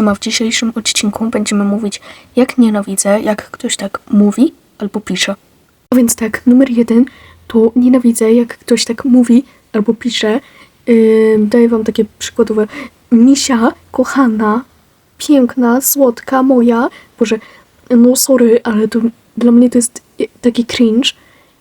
W dzisiejszym odcinku będziemy mówić, jak nienawidzę, jak ktoś tak mówi albo pisze. A więc tak, numer jeden to nienawidzę, jak ktoś tak mówi albo pisze. Yy, daję wam takie przykładowe. Misia, kochana, piękna, słodka, moja. Boże, no sorry, ale to dla mnie to jest taki cringe.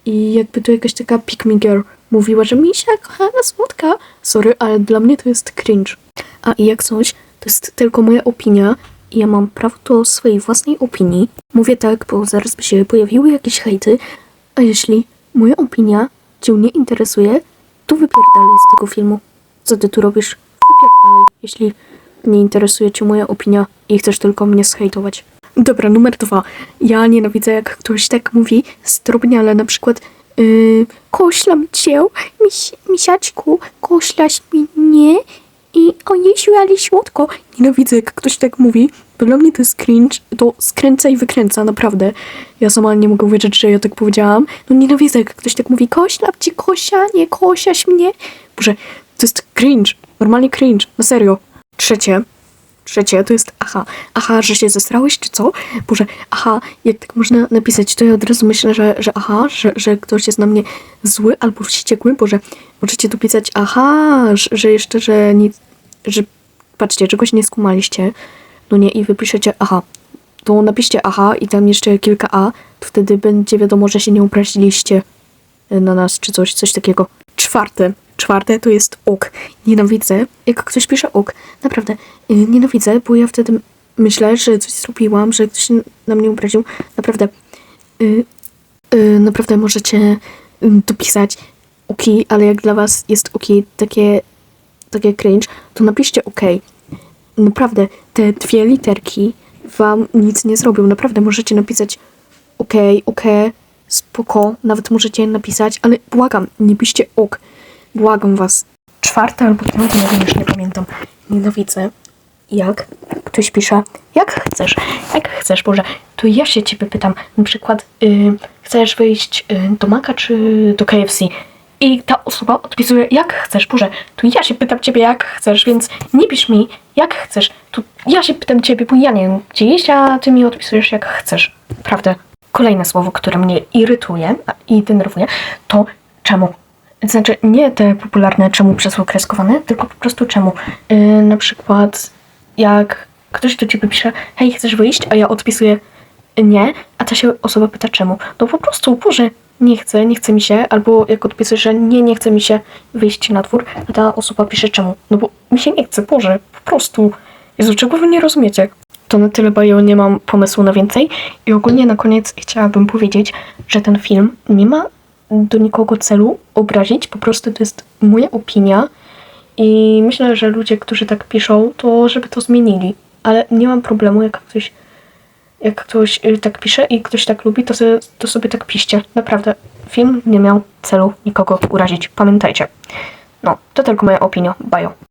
I jakby to jakaś taka pick me girl mówiła, że Misia, kochana, słodka. Sorry, ale dla mnie to jest cringe. A i jak coś, to jest tylko moja opinia i ja mam prawo do swojej własnej opinii. Mówię tak, bo zaraz by się pojawiły jakieś hejty, a jeśli moja opinia cię nie interesuje, to wypierdalaj z tego filmu. Co ty tu robisz? Wypierdalaj, jeśli nie interesuje cię moja opinia i chcesz tylko mnie zhejtować. Dobra, numer dwa. Ja nienawidzę, jak ktoś tak mówi zdrobniale, na przykład yy, koślam cię, miś, misiaczku, koślaś mnie i o Jezu, ale słodko. Nienawidzę, jak ktoś tak mówi. Bo dla mnie to jest cringe, to skręca i wykręca, naprawdę. Ja sama nie mogę uwierzyć, że ja tak powiedziałam. No nienawidzę, jak ktoś tak mówi, koślap ci kosia, nie kosiaś mnie. Boże, to jest cringe, normalnie cringe, na serio. Trzecie, trzecie to jest aha. Aha, że się zestrałeś, czy co? Boże, aha, jak tak można napisać, to ja od razu myślę, że, że aha, że, że ktoś jest na mnie zły albo wściekły. Boże, możecie tu pisać aha, że, jeszcze, że nic, że patrzcie, czegoś nie skumaliście. No nie, i wypiszecie aha. To napiszcie aha i tam jeszcze kilka a, to wtedy będzie wiadomo, że się nie obraziliście na nas, czy coś, coś takiego. Czwarte. Czwarte to jest ok. Nienawidzę, jak ktoś pisze ok. Naprawdę, yy, nienawidzę, bo ja wtedy myślę, że coś zrobiłam, że ktoś na mnie obraził. Naprawdę, yy, yy, naprawdę możecie dopisać ok, ale jak dla was jest ok takie, takie cringe, to napiszcie ok. Naprawdę, te dwie literki wam nic nie zrobią. Naprawdę możecie napisać ok, ok, spoko, nawet możecie napisać, ale błagam, nie piszcie ok. Błagam was. Czwarte albo piąte, wiem, już nie pamiętam. Nienawidzę, jak ktoś pisze, jak chcesz, jak chcesz, Boże, to ja się ciebie pytam, na przykład, y, chcesz wyjść y, do Maka czy do KFC? I ta osoba odpisuje, jak chcesz, Boże, to ja się pytam ciebie, jak chcesz, więc nie pisz mi, jak chcesz, to ja się pytam ciebie, bo ja nie wiem, gdzie jeść, a ty mi odpisujesz, jak chcesz. Prawda? Kolejne słowo, które mnie irytuje i denerwuje, to czemu. Znaczy, nie te popularne czemu przesło kreskowane, tylko po prostu czemu. Yy, na przykład, jak ktoś do ciebie pisze, hej, chcesz wyjść, a ja odpisuję nie, a ta się osoba pyta czemu. No po prostu, Boże, nie chcę, nie chce mi się, albo jak odpisujesz, że nie, nie chce mi się wyjść na dwór, a ta osoba pisze czemu. No bo mi się nie chce, Boże, po prostu. Jezu, czego wy nie rozumiecie? To na tyle, bo ja nie mam pomysłu na więcej. I ogólnie na koniec chciałabym powiedzieć, że ten film nie ma do nikogo celu obrazić, po prostu to jest moja opinia i myślę, że ludzie, którzy tak piszą, to żeby to zmienili. Ale nie mam problemu, jak ktoś, jak ktoś y, tak pisze i ktoś tak lubi, to sobie, to sobie tak piszcie. Naprawdę, film nie miał celu nikogo urazić. Pamiętajcie. No, to tylko moja opinia. Bajo.